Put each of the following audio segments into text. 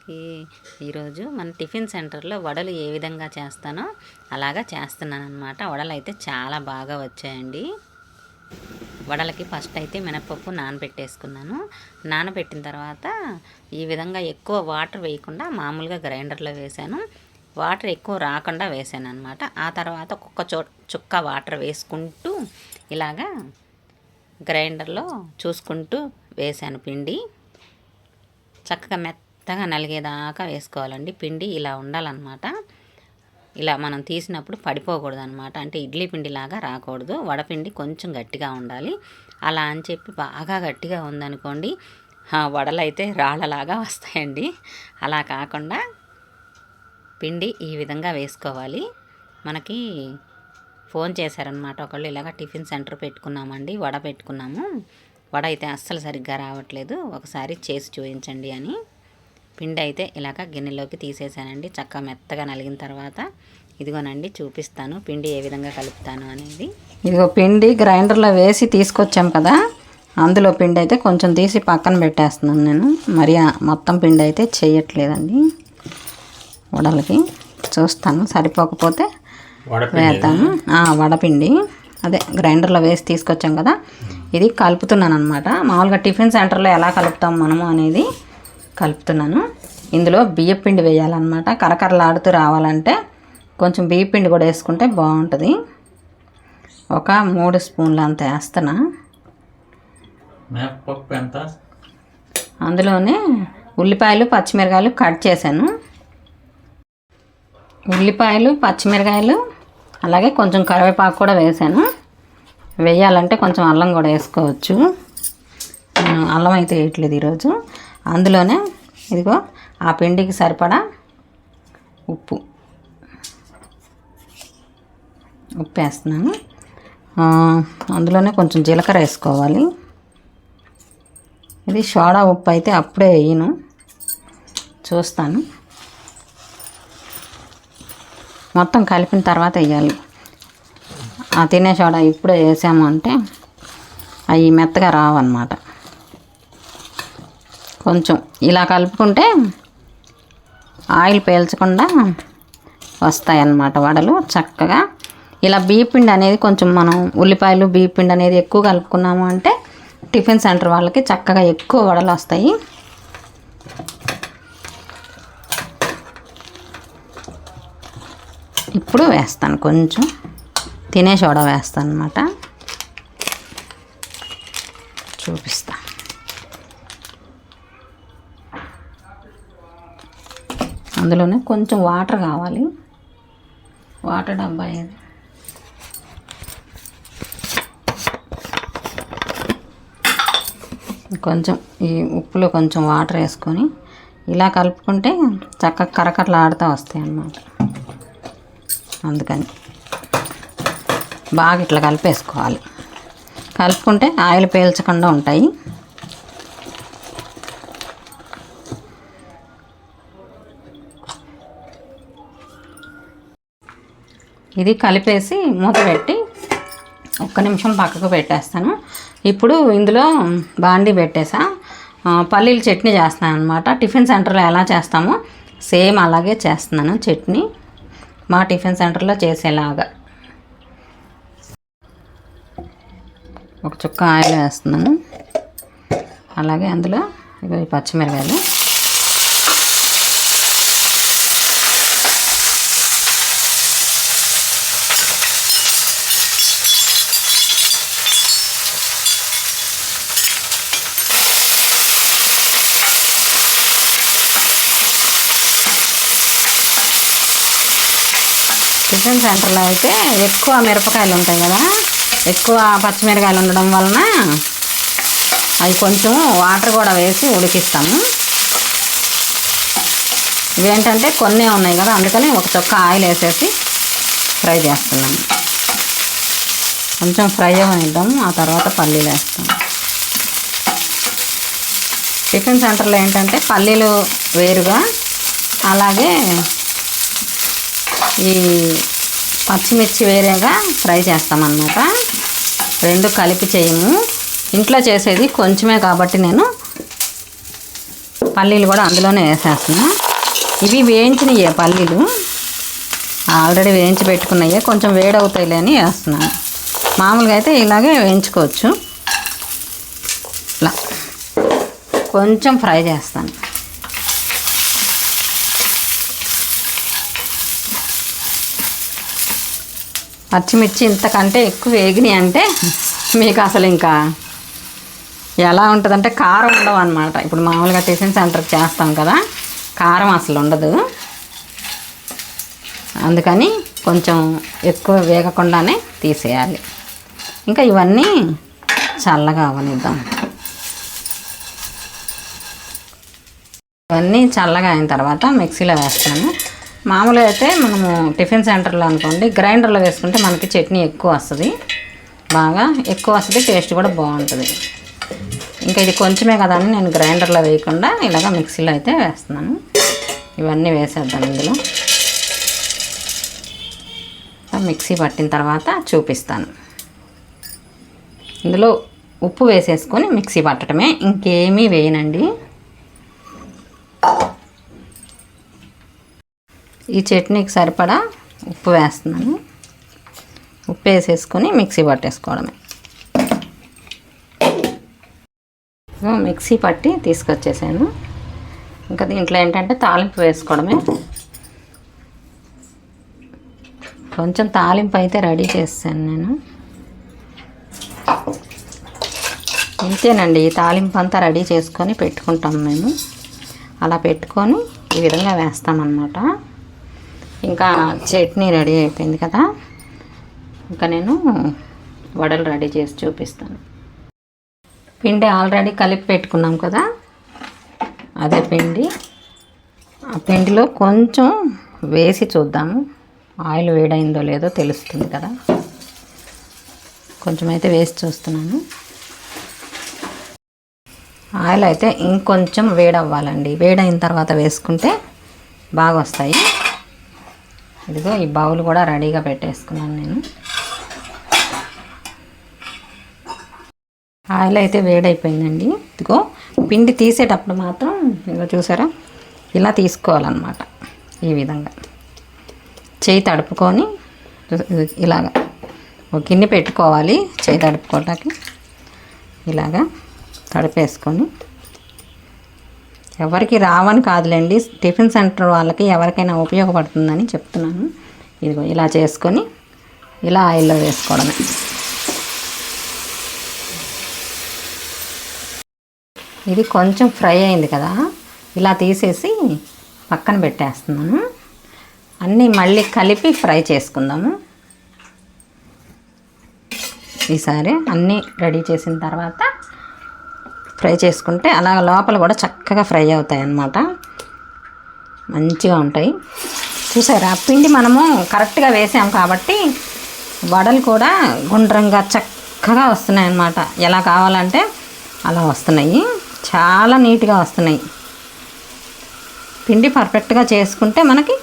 అందరికీ ఈరోజు మన టిఫిన్ సెంటర్లో వడలు ఏ విధంగా చేస్తానో అలాగా చేస్తున్నాను అనమాట వడలు అయితే చాలా బాగా వచ్చాయండి. వడలకి ఫస్ట్ అయితే మినపప్పు నానబెట్టేసుకున్నాను. నానబెట్టిన తర్వాత ఈ విధంగా ఎక్కువ వాటర్ వేయకుండా మామూలుగా గ్రైండర్లో వేసాను వాటర్ ఎక్కువ రాకుండా వేసాను అనమాట ఆ తర్వాత ఒక్కొక్క చో చుక్క వాటర్ వేసుకుంటూ ఇలాగా గ్రైండర్లో చూసుకుంటూ వేసాను పిండి. చక్కగా మెత్త మెత్తగా నలిగేదాకా వేసుకోవాలండి. పిండి ఇలా ఉండాలన్నమాట. ఇలా మనం తీసినప్పుడు పడిపోకూడదు అనమాట అంటే ఇడ్లీ పిండిలాగా రాకూడదు. వడపిండి కొంచెం గట్టిగా ఉండాలి. అలా అని చెప్పి బాగా గట్టిగా ఉందనుకోండి వడలు అయితే రాళ్ళలాగా వస్తాయండి. అలా కాకుండా పిండి ఈ విధంగా వేసుకోవాలి. మనకి ఫోన్ చేశారనమాట ఒకళ్ళు ఇలాగ టిఫిన్ సెంటర్ పెట్టుకున్నామండి వడ పెట్టుకున్నాము. వడ అయితే అస్సలు సరిగ్గా రావట్లేదు. ఒకసారి చేసి చూపించండి అని. పిండి అయితే ఇలాగ గిన్నెలోకి తీసేసానండి. చక్కగా మెత్తగా నలిగిన తర్వాత ఇదిగోనండి చూపిస్తాను పిండి ఏ విధంగా కలుపుతాను అనేది. ఇదిగో పిండి గ్రైండర్లో వేసి తీసుకొచ్చాం కదా అందులో పిండి అయితే కొంచెం తీసి పక్కన పెట్టేస్తున్నాను నేను. మరి మొత్తం పిండి అయితే చేయట్లేదండి. వడలకి చూస్తాను సరిపోకపోతే వేస్తాను ఆ, వడపిండి. అదే గ్రైండర్లో వేసి తీసుకొచ్చాం కదా ఇది కలుపుతున్నాను అనమాట మామూలుగా టిఫిన్ సెంటర్లో ఎలా కలుపుతాం మనము అనేది కలుపుతున్నాను. ఇందులో బియ్య పిండి వేయాలన్నమాట. కరకరలాడుతూ రావాలంటే కొంచెం బియ్య పిండి కూడా వేసుకుంటే బాగుంటుంది. ఒక మూడు స్పూన్లు అంత వేస్తున్నా. అందులోనే ఉల్లిపాయలు పచ్చిమిరకాయలు కట్ చేశాను. ఉల్లిపాయలు పచ్చిమిరకాయలు అలాగే కొంచెం కరివేపాకు కూడా వేసాను వేయాలంటే కొంచెం అల్లం కూడా వేసుకోవచ్చు. నేను అల్లం అయితే వేయట్లేదు ఈరోజు. అందులోనే ఇదిగో ఆ పిండికి సరిపడా ఉప్పు. ఉప్పు వేస్తున్నాను. అందులోనే కొంచెం జీలకర్ర వేసుకోవాలి. ఇది సోడా ఉప్పు అయితే అప్పుడే వేయను. చూస్తాను. మొత్తం కలిపిన తర్వాత వేయాలి. ఆ తినే సోడా ఇప్పుడే వేసాము అంటే అవి మెత్తగా రావన్నమాట. కొంచెం ఇలా కలుపుకుంటే ఆయిల్ పీల్చకుండా వస్తాయి అన్నమాట వడలు చక్కగా. ఇలా బీపిండి అనేది కొంచెం మనం ఉల్లిపాయలు బీపిండి అనేది ఎక్కువ కలుపుకున్నాము అంటే టిఫిన్ సెంటర్ వాళ్ళకి చక్కగా ఎక్కువ వడలు వస్తాయి. ఇప్పుడు వేస్తాను కొంచెం. తినే సోడా వేస్తాను అనమాట చూపిస్తా. అందులోనే కొంచెం వాటర్ కావాలి. వాటర్ డబ్బా ఇది కొంచెం ఈ ఉప్పులో కొంచెం వాటర్ వేసుకొని ఇలా కలుపుకుంటే చక్కగా కరకరలు ఆడుతూ వస్తాయి అన్నమాట. అందుకని బాగా ఇట్లా కలిపేసుకోవాలి. కలుపుకుంటే ఆయిల్ పీల్చకుండా ఉంటాయి. ఇది కలిపేసి మూత పెట్టి ఒక్క నిమిషం పక్కకు పెట్టేస్తాను. ఇప్పుడు ఇందులో బాండీ పెట్టేసా. పల్లీలు చట్నీ చేస్తాను అనమాట టిఫిన్ సెంటర్లో ఎలా చేస్తామో సేమ్ అలాగే చేస్తున్నాను చట్నీ. మా టిఫిన్ సెంటర్లో చేసేలాగా. ఒక చుక్క ఆయిల్ వేస్తున్నాను. అలాగే అందులో ఇవి పచ్చిమిరకాయలు. టిఫిన్ సెంటర్లో అయితే ఎక్కువ మిరపకాయలు ఉంటాయి కదా ఎక్కువ పచ్చిమిరకాయలు ఉండడం వలన అవి కొంచెం వాటర్ కూడా వేసి ఉడికిస్తాము. ఇవేంటంటే కొన్ని ఉన్నాయి కదా అందుకని ఒక చొక్క ఆయిల్ వేసేసి ఫ్రై చేస్తున్నాము. కొంచెం ఫ్రై అవనిద్దాం ఆ తర్వాత పల్లీలు వేస్తాము టిఫిన్ సెంటర్లో ఏంటంటే పల్లీలు వేరుగా అలాగే ఈ పచ్చిమిర్చి వేరేగా ఫ్రై చేస్తామన్నమాట. రెండు కలిపి చేయము. ఇంట్లో చేసేది కొంచెమే కాబట్టి నేను పల్లీలు కూడా అందులోనే వేసేస్తున్నా. ఇవి వేయించినయే పల్లీలు. ఆల్రెడీ వేయించి పెట్టుకున్నాయే. కొంచెం వేడవుతాయిలే అని వేస్తున్నాను. మామూలుగా అయితే ఇలాగే వేయించుకోవచ్చు. ఇలా. కొంచెం ఫ్రై చేస్తాను. పచ్చిమిర్చి ఇంతకంటే ఎక్కువ వేగినాయి అంటే మీకు అసలు ఇంకా ఎలా ఉంటుందంటే కారం ఉండవు అనమాట ఇప్పుడు మామూలుగా టిఫిన్ సెంటర్కి చేస్తాం కదా కారం అసలు ఉండదు. అందుకని కొంచెం ఎక్కువ వేగకుండానే తీసేయాలి. ఇంకా ఇవన్నీ చల్లగా అవనిద్దాం. ఇవన్నీ చల్లగా అయిన తర్వాత మిక్సీలో వేస్తాను. మామూలుగా అయితే మనము టిఫిన్ సెంటర్లో అనుకోండి గ్రైండర్లో వేసుకుంటే మనకి చట్నీ ఎక్కువ వస్తుంది. బాగా ఎక్కువ వస్తుంది టేస్ట్ కూడా బాగుంటుంది. ఇంకా ఇది కొంచెమే కదా అని నేను గ్రైండర్లో వేయకుండా ఇలాగ మిక్సీలో అయితే వేస్తున్నాను. ఇవన్నీ వేసేద్దాం ఇందులో. మిక్సీ పట్టిన తర్వాత చూపిస్తాను. ఇందులో ఉప్పు వేసేసుకొని మిక్సీ పట్టడమే. ఇంకేమీ వేయనండి. ఈ చట్నీకి సరిపడా ఉప్పు వేస్తున్నాను. ఉప్పు వేసేసుకొని మిక్సీ పట్టేసుకోవడమే. మిక్సీ పట్టి తీసుకొచ్చేసాను. ఇంకా దీంట్లో ఏంటంటే తాలింపు వేసుకోవడమే. కొంచెం తాలింపు అయితే రెడీ చేస్తాను నేను. ఇంతేనండి ఈ తాలింపు అంతా రెడీ చేసుకొని పెట్టుకుంటాం మేము. అలా పెట్టుకొని ఈ విధంగా వేస్తామన్నమాట. ఇంకా చట్నీ రెడీ అయిపోయింది కదా. ఇంకా నేను వడలు రెడీ చేసి చూపిస్తాను. పిండి ఆల్రెడీ కలిపి పెట్టుకున్నాం కదా. అదే పిండి. ఆ పిండిలో కొంచెం వేసి చూద్దాము. ఆయిల్ వేడైందో లేదో తెలుస్తుంది కదా. కొంచెం అయితే వేసి చూస్తున్నాను. ఆయిల్ అయితే ఇంకొంచెం వేడవ్వాలండి. వేడైన తర్వాత వేసుకుంటే బాగా వస్తాయి ఇదిగో ఈ బౌల్ కూడా రెడీగా పెట్టేసుకున్నాను నేను. ఆయిల్ అయితే వేడైపోయిందండి. ఇదిగో పిండి తీసేటప్పుడు మాత్రం ఇదిగో చూసారా? ఇలా తీసుకోవాలన్నమాట ఈ విధంగా. చేయి తడుపుకొని ఇలాగ ఒక గిన్నె పెట్టుకోవాలి చేయి తడుపుకోవటానికి. ఇలాగా తడిపేసుకొని. ఎవరికి రావని కాదులేండి. టిఫిన్ సెంటర్ వాళ్ళకి ఎవరికైనా ఉపయోగపడుతుందని చెప్తున్నాను. ఇదిగో ఇలా చేసుకొని ఇలా ఆయిల్లో వేసుకోవడమే. ఇది కొంచెం ఫ్రై అయింది కదా. ఇలా తీసేసి పక్కన పెట్టేస్తున్నాను. అన్నీ మళ్ళీ కలిపి ఫ్రై చేసుకుందాము. ఈసారి అన్నీ రెడీ చేసిన తర్వాత ఫ్రై చేసుకుంటే అలా లోపల కూడా చక్కగా ఫ్రై అవుతాయి అన్నమాట మంచిగా ఉంటాయి. చూసారా? పిండి మనము కరెక్ట్గా వేసాం కాబట్టి వడలు కూడా గుండ్రంగా చక్కగా వస్తున్నాయి అన్నమాట ఎలా కావాలంటే అలా వస్తున్నాయి. చాలా నీట్గా వస్తున్నాయి. పిండి పర్ఫెక్ట్గా చేసుకుంటే మనకి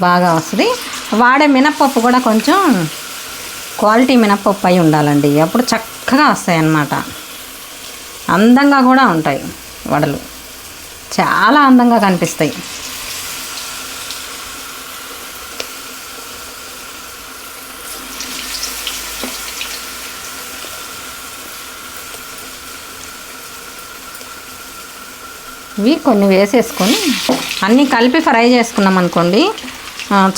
బాగా వస్తుంది. వాడే మినప్పప్పు కూడా కొంచెం క్వాలిటీ మినప్పప్పు అయి ఉండాలండి. అప్పుడు చక్కగా వస్తాయి అన్నమాట అందంగా కూడా ఉంటాయి వడలు. చాలా అందంగా కనిపిస్తాయి. ఇవి కొన్ని వేసేసుకొని అన్నీ కలిపి ఫ్రై చేసుకున్నాం అనుకోండి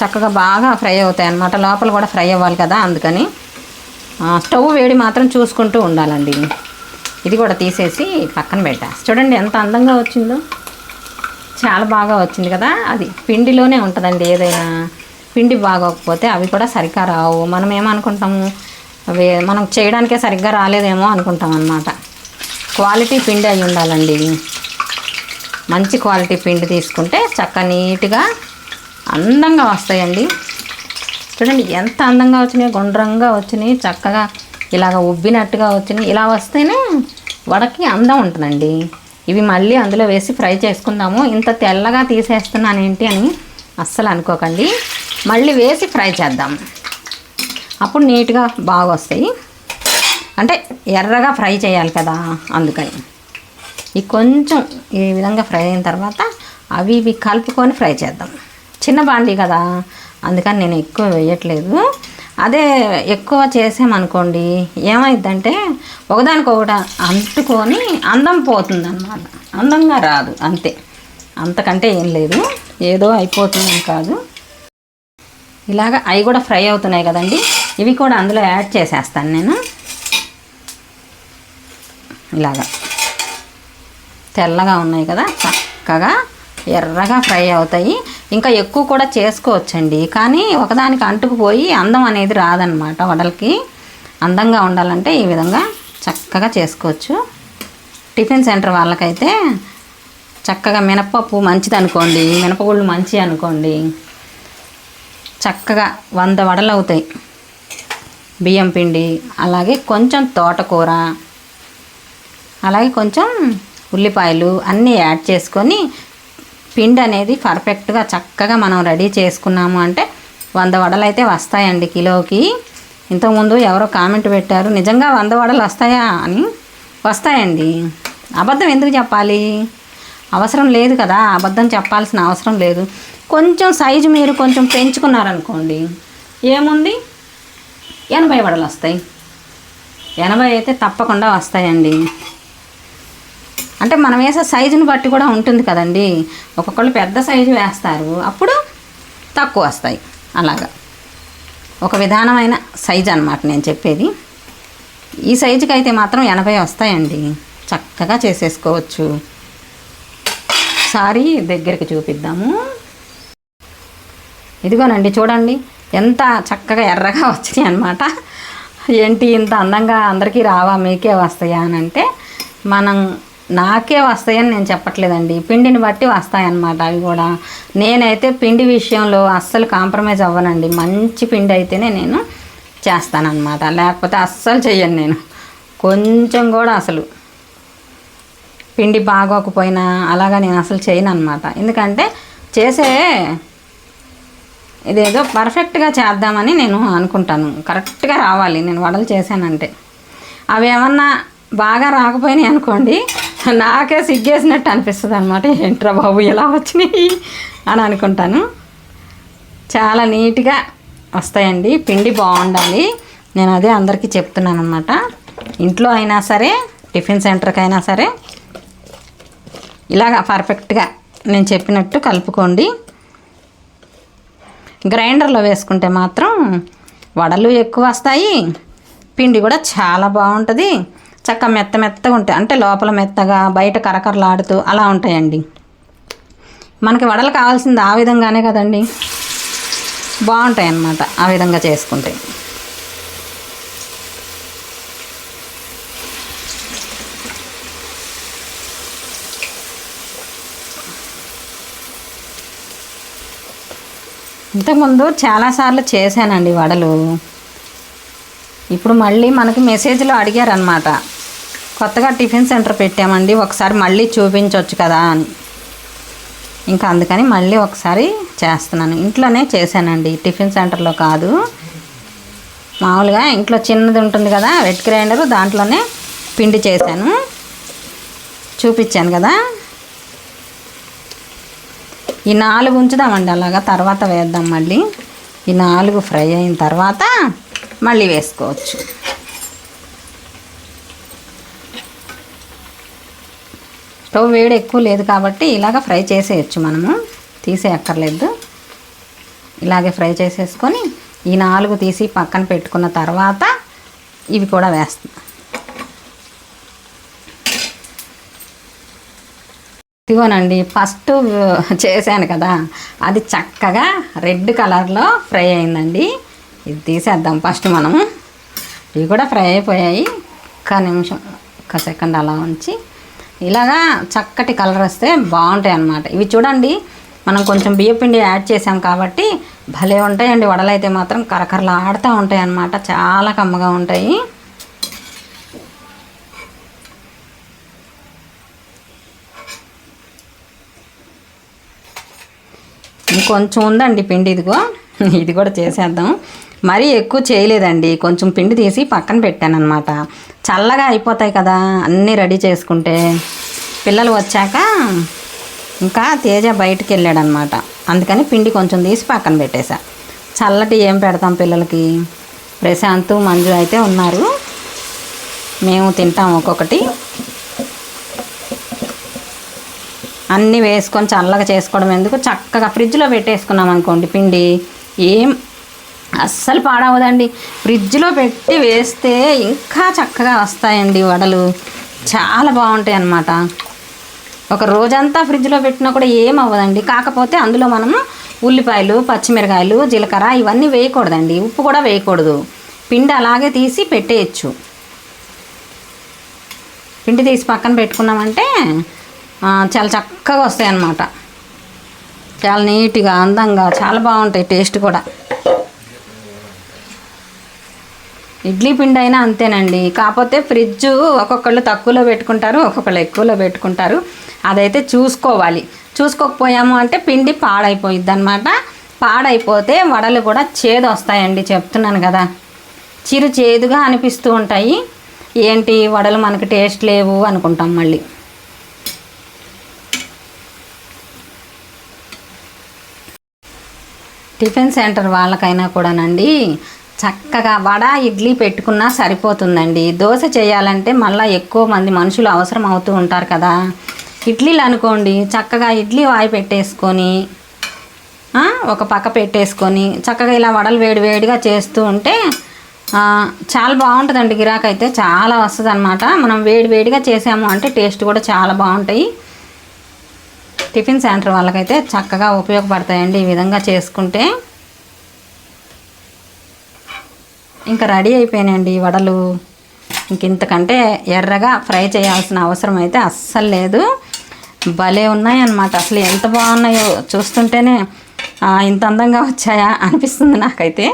చక్కగా బాగా ఫ్రై అవుతాయి అన్నమాట. లోపల కూడా ఫ్రై అవ్వాలి కదా అందుకని స్టవ్ వేడి మాత్రం చూసుకుంటూ ఉండాలండి. ఇది కూడా తీసేసి పక్కన పెట్టా. చూడండి ఎంత అందంగా వచ్చిందో. చాలా బాగా వచ్చింది కదా. అది పిండిలోనే ఉంటుందండి ఏదైనా. పిండి బాగోకపోతే అవి కూడా సరిగ్గా రావు. మనం ఏమనుకుంటాము? అవి మనం చేయడానికే సరిగ్గా రాలేదేమో అనుకుంటాం అనమాట క్వాలిటీ పిండి అయి ఉండాలండి. మంచి క్వాలిటీ పిండి తీసుకుంటే చక్క నీట్గా అందంగా వస్తాయండి. చూడండి ఎంత అందంగా వచ్చినాయి గుండ్రంగా వచ్చినాయి చక్కగా ఇలాగ ఉబ్బినట్టుగా వచ్చినాయి ఇలా వస్తేనే వడకి అందం ఉంటుందండి. ఇవి మళ్ళీ అందులో వేసి ఫ్రై చేసుకుందాము. ఇంత తెల్లగా తీసేస్తున్నాను ఏంటి అని అస్సలు అనుకోకండి. మళ్ళీ వేసి ఫ్రై చేద్దాం. అప్పుడు నీట్గా బాగా వస్తాయి అంటే ఎర్రగా ఫ్రై చేయాలి కదా అందుకని. ఈ కొంచెం ఈ విధంగా ఫ్రై అయిన తర్వాత అవి ఇవి కలుపుకొని ఫ్రై చేద్దాం. చిన్న బాండీ కదా. అందుకని నేను ఎక్కువ వేయట్లేదు. అదే ఎక్కువ చేసామనుకోండి ఏమైందంటే ఒకదానికొకటి అంటుకొని అందం పోతుంది అన్నమాట అందంగా రాదు అంతే. అంతకంటే ఏం లేదు. ఏదో అయిపోతుందని కాదు. ఇలాగ అవి కూడా ఫ్రై అవుతున్నాయి కదండి. ఇవి కూడా అందులో యాడ్ చేసేస్తాను నేను. ఇలాగా. తెల్లగా ఉన్నాయి కదా చక్కగా ఎర్రగా ఫ్రై అవుతాయి. ఇంకా ఎక్కువ కూడా చేసుకోవచ్చండి. కానీ ఒకదానికి అంటుకుపోయి అందం అనేది రాదనమాట వడలకి. అందంగా ఉండాలంటే ఈ విధంగా చక్కగా చేసుకోవచ్చు. టిఫిన్ సెంటర్ వాళ్ళకైతే చక్కగా మినపప్పు మంచిది అనుకోండి మినపగుళ్ళు మంచి అనుకోండి. చక్కగా వంద వడలు అవుతాయి. బియ్యం పిండి అలాగే కొంచెం తోటకూర అలాగే కొంచెం ఉల్లిపాయలు అన్నీ యాడ్ చేసుకొని పిండి అనేది పర్ఫెక్ట్గా చక్కగా మనం రెడీ చేసుకున్నాము. అంటే వంద వడలు అయితే వస్తాయండి కిలోకి. ఇంతకుముందు ఎవరో కామెంట్ పెట్టారు నిజంగా వంద వడలు వస్తాయా? అని. వస్తాయండి. అబద్ధం ఎందుకు చెప్పాలి? అవసరం లేదు కదా. అబద్ధం చెప్పాల్సిన అవసరం లేదు. కొంచెం సైజు మీరు కొంచెం పెంచుకున్నారనుకోండి ఏముంది? ఎనభై వడలు వస్తాయి ఎనభై అయితే తప్పకుండా వస్తాయండి. అంటే మనం వేసే సైజుని బట్టి కూడా ఉంటుంది కదండి. ఒక్కొక్కళ్ళు పెద్ద సైజు వేస్తారు అప్పుడు తక్కువ వస్తాయి. అలాగా. ఒక విధానమైన సైజు అనమాట నేను చెప్పేది. ఈ సైజుకి అయితే మాత్రం ఎనభై వస్తాయండి. చక్కగా చేసేసుకోవచ్చు. సారీ దగ్గరికి చూపిద్దాము. ఇదిగోనండి చూడండి. ఎంత చక్కగా ఎర్రగా వచ్చినాయి అనమాట ఏంటి ఇంత అందంగా అందరికీ రావా మీకే వస్తాయా అని అంటే మనం నాకే వస్తాయని నేను చెప్పట్లేదండి. పిండిని బట్టి వస్తాయన్నమాట అవి కూడా. నేనైతే పిండి విషయంలో అస్సలు కాంప్రమైజ్ అవ్వనండి. మంచి పిండి అయితేనే నేను చేస్తానన్నమాట. లేకపోతే అస్సలు చెయ్యను నేను. కొంచెం కూడా అసలు పిండి బాగోకపోయినా అలాగా నేను అసలు చేయను అనమాట ఎందుకంటే చేసే ఇదేదో పర్ఫెక్ట్గా చేద్దామని నేను అనుకుంటాను. కరెక్ట్గా రావాలి. నేను వడలు చేశానంటే. అవి ఏమన్నా బాగా రాకపోయినాయి అనుకోండి నాకే సిగ్గేసినట్టు అనిపిస్తుంది అనమాట ఏంట్రా బాబు ఎలా వచ్చినాయి అని అనుకుంటాను. చాలా నీట్గా వస్తాయండి. పిండి బాగుండాలి. నేను అదే అందరికీ చెప్తున్నాను అనమాట ఇంట్లో అయినా సరే టిఫిన్ సెంటర్కి అయినా సరే ఇలాగ పర్ఫెక్ట్గా నేను చెప్పినట్టు కలుపుకోండి. గ్రైండర్లో వేసుకుంటే మాత్రం వడలు ఎక్కువ వస్తాయి. పిండి కూడా చాలా బాగుంటుంది. చక్క మెత్త మెత్తగా ఉంటాయి. అంటే లోపల మెత్తగా బయట కరకరలాడుతూ అలా ఉంటాయండి. మనకి వడలు కావాల్సింది ఆ విధంగానే కదండి. బాగుంటాయి అన్నమాట ఆ విధంగా చేసుకుంటే. ఇంతకుముందు చాలాసార్లు చేశానండి వడలు. ఇప్పుడు మళ్ళీ మనకి మెసేజ్లో అడిగారనమాట కొత్తగా టిఫిన్ సెంటర్ పెట్టామండి. ఒకసారి మళ్ళీ చూపించవచ్చు కదా అని. ఇంకా అందుకని మళ్ళీ ఒకసారి చేస్తున్నాను. ఇంట్లోనే చేశానండి. టిఫిన్ సెంటర్లో కాదు. మామూలుగా ఇంట్లో చిన్నది ఉంటుంది కదా వెట్ గ్రైండర్ దాంట్లోనే పిండి చేశాను. చూపించాను కదా. ఈ నాలుగు ఉంచుదామండి అలాగా. తర్వాత వేద్దాం మళ్ళీ. ఈ నాలుగు ఫ్రై అయిన తర్వాత మళ్ళీ వేసుకోవచ్చు. స్టవ్ వేడి ఎక్కువ లేదు కాబట్టి ఇలాగ ఫ్రై చేసేయచ్చు మనము. తీసే అక్కర్లేదు. ఇలాగే ఫ్రై చేసేసుకొని ఈ నాలుగు తీసి పక్కన పెట్టుకున్న తర్వాత ఇవి కూడా వేస్తాం. ఇదిగోనండి ఫస్ట్ చేశాను కదా. అది చక్కగా రెడ్ కలర్లో ఫ్రై అయిందండి. ఇది తీసేద్దాం ఫస్ట్ మనము. ఇవి కూడా ఫ్రై అయిపోయాయి. ఒక్క నిమిషం ఒక సెకండ్ అలా ఉంచి ఇలాగా చక్కటి కలర్ వస్తే బాగుంటాయి అన్నమాట. ఇవి చూడండి మనం కొంచెం బియ్యపిండి యాడ్ చేసాం కాబట్టి భలే ఉంటాయండి. వడలైతే మాత్రం కరకరలాడుతూ ఉంటాయి అన్నమాట. చాలా కమ్మగా ఉంటాయి. ఇంకొంచెం ఉందండి పిండి ఇదిగో. ఇది కూడా చేసేద్దాం. మరీ ఎక్కువ చేయలేదండి. కొంచెం పిండి తీసి పక్కన పెట్టాను అనమాట చల్లగా అయిపోతాయి కదా అన్నీ రెడీ చేసుకుంటే. పిల్లలు వచ్చాక ఇంకా తేజ బయటికి వెళ్ళాడనమాట అందుకని పిండి కొంచెం తీసి పక్కన పెట్టేశా. చల్లటి ఏం పెడతాం పిల్లలకి? ప్రశాంత్ మంజు అయితే ఉన్నారు. మేము తింటాం ఒక్కొక్కటి. అన్నీ వేసుకొని చల్లగా చేసుకోవడం ఎందుకు? చక్కగా ఫ్రిడ్జ్లో పెట్టేసుకున్నాం అనుకోండి పిండి. ఏం అస్సలు పాడవదండి. ఫ్రిడ్జ్లో పెట్టి వేస్తే ఇంకా చక్కగా వస్తాయండి వడలు. చాలా బాగుంటాయి అన్నమాట. ఒక రోజంతా ఫ్రిడ్జ్లో పెట్టినా కూడా ఏం అవ్వదండి. కాకపోతే అందులో మనము ఉల్లిపాయలు పచ్చిమిరకాయలు జీలకర్ర ఇవన్నీ వేయకూడదండి. ఉప్పు కూడా వేయకూడదు. పిండి అలాగే తీసి పెట్టేయచ్చు. పిండి తీసి పక్కన పెట్టుకున్నామంటే చాలా చక్కగా వస్తాయి అన్నమాట చాలా నీట్గా అందంగా చాలా బాగుంటాయి టేస్ట్ కూడా. ఇడ్లీ పిండి అయినా అంతేనండి. కాకపోతే ఫ్రిడ్జ్ ఒక్కొక్కళ్ళు తక్కువలో పెట్టుకుంటారు ఒక్కొక్కళ్ళు ఎక్కువలో పెట్టుకుంటారు. అదైతే చూసుకోవాలి. చూసుకోకపోయాము అంటే పిండి పాడైపోయిద్ది అనమాట పాడైపోతే వడలు కూడా చేదు వస్తాయండి చెప్తున్నాను కదా. చిరు చేదుగా అనిపిస్తూ ఉంటాయి. ఏంటి వడలు మనకి టేస్ట్ లేవు అనుకుంటాం మళ్ళీ. టిఫిన్ సెంటర్ వాళ్ళకైనా కూడానండి. చక్కగా వడ ఇడ్లీ పెట్టుకున్నా సరిపోతుందండి. దోశ చేయాలంటే మళ్ళీ ఎక్కువ మంది మనుషులు అవసరం అవుతూ ఉంటారు కదా. ఇడ్లీలు అనుకోండి చక్కగా ఇడ్లీ వాయి పెట్టేసుకొని ఒక పక్క పెట్టేసుకొని చక్కగా ఇలా వడలు వేడి వేడిగా చేస్తూ ఉంటే చాలా బాగుంటుందండి. గిరాకైతే చాలా వస్తుంది అనమాట మనం వేడి వేడిగా చేసాము అంటే టేస్ట్ కూడా చాలా బాగుంటాయి. టిఫిన్ సెంటర్ వాళ్ళకైతే చక్కగా ఉపయోగపడతాయండి ఈ విధంగా చేసుకుంటే. ఇంకా రెడీ అయిపోయినాయండి వడలు. ఇంక ఇంతకంటే ఎర్రగా ఫ్రై చేయాల్సిన అవసరం అయితే అస్సలు లేదు. భలే ఉన్నాయన్నమాట. అసలు ఎంత బాగున్నాయో చూస్తుంటేనే ఇంత అందంగా వచ్చాయా అనిపిస్తుంది నాకైతే.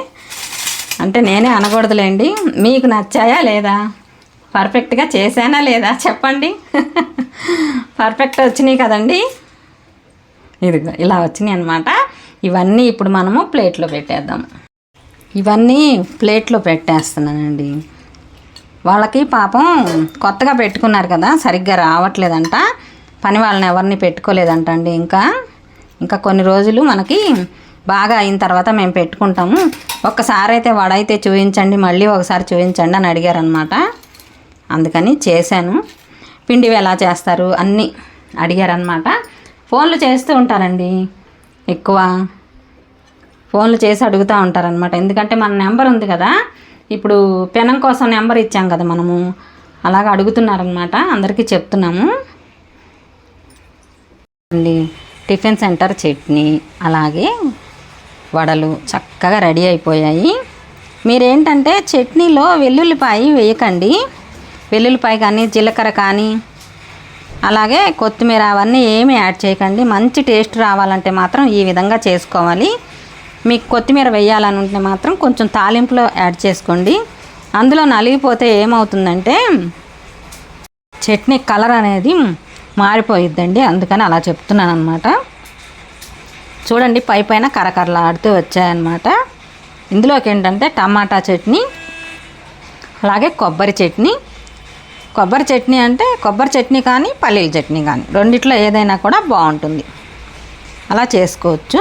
అంటే నేనే అనకూడదులేండి. మీకు నచ్చాయా లేదా? పర్ఫెక్ట్గా చేశానా లేదా చెప్పండి. పర్ఫెక్ట్ వచ్చినాయి కదండి. ఇదిగో ఇలా వచ్చినాయి అనమాట ఇవన్నీ ఇప్పుడు మనము ప్లేట్లో పెట్టేద్దాం. ఇవన్నీ ప్లేట్లో పెట్టేస్తున్నానండి. వాళ్ళకి పాపం కొత్తగా పెట్టుకున్నారు కదా సరిగ్గా రావట్లేదంట. పని వాళ్ళని ఎవరిని పెట్టుకోలేదంట అండి ఇంకా. ఇంకా కొన్ని రోజులు మనకి బాగా అయిన తర్వాత మేము పెట్టుకుంటాము. ఒక్కసారి అయితే వడైతే చూపించండి మళ్ళీ ఒకసారి చూపించండి అని అడిగారనమాట అందుకని చేశాను. పిండివి ఎలా చేస్తారు అన్నీ అడిగారనమాట ఫోన్లు చేస్తూ ఉంటారండి ఎక్కువ. ఫోన్లు చేసి అడుగుతూ ఉంటారనమాట ఎందుకంటే మన నెంబర్ ఉంది కదా ఇప్పుడు పెనం కోసం నెంబర్ ఇచ్చాం కదా మనము. అలాగ అడుగుతున్నారనమాట అందరికీ చెప్తున్నాము. అండి టిఫిన్ సెంటర్ చట్నీ అలాగే వడలు చక్కగా రెడీ అయిపోయాయి. మీరేంటంటే చట్నీలో వెల్లుల్లిపాయ వేయకండి. వెల్లుల్లిపాయ కానీ జీలకర్ర కానీ అలాగే కొత్తిమీర అవన్నీ ఏమీ యాడ్ చేయకండి. మంచి టేస్ట్ రావాలంటే మాత్రం ఈ విధంగా చేసుకోవాలి. మీకు కొత్తిమీర వేయాలని ఉంటే మాత్రం కొంచెం తాలింపులో యాడ్ చేసుకోండి. అందులో నలిగిపోతే ఏమవుతుందంటే చట్నీ కలర్ అనేది మారిపోయిద్దండి. అందుకని అలా చెప్తున్నాను అనమాట చూడండి పై పైన కరకరలాడుతూ వచ్చాయన్నమాట. ఇందులోకి ఏంటంటే టమాటా చట్నీ అలాగే కొబ్బరి చట్నీ కొబ్బరి చట్నీ అంటే కొబ్బరి చట్నీ కానీ పల్లీల చట్నీ కానీ రెండిట్లో ఏదైనా కూడా బాగుంటుంది. అలా చేసుకోవచ్చు.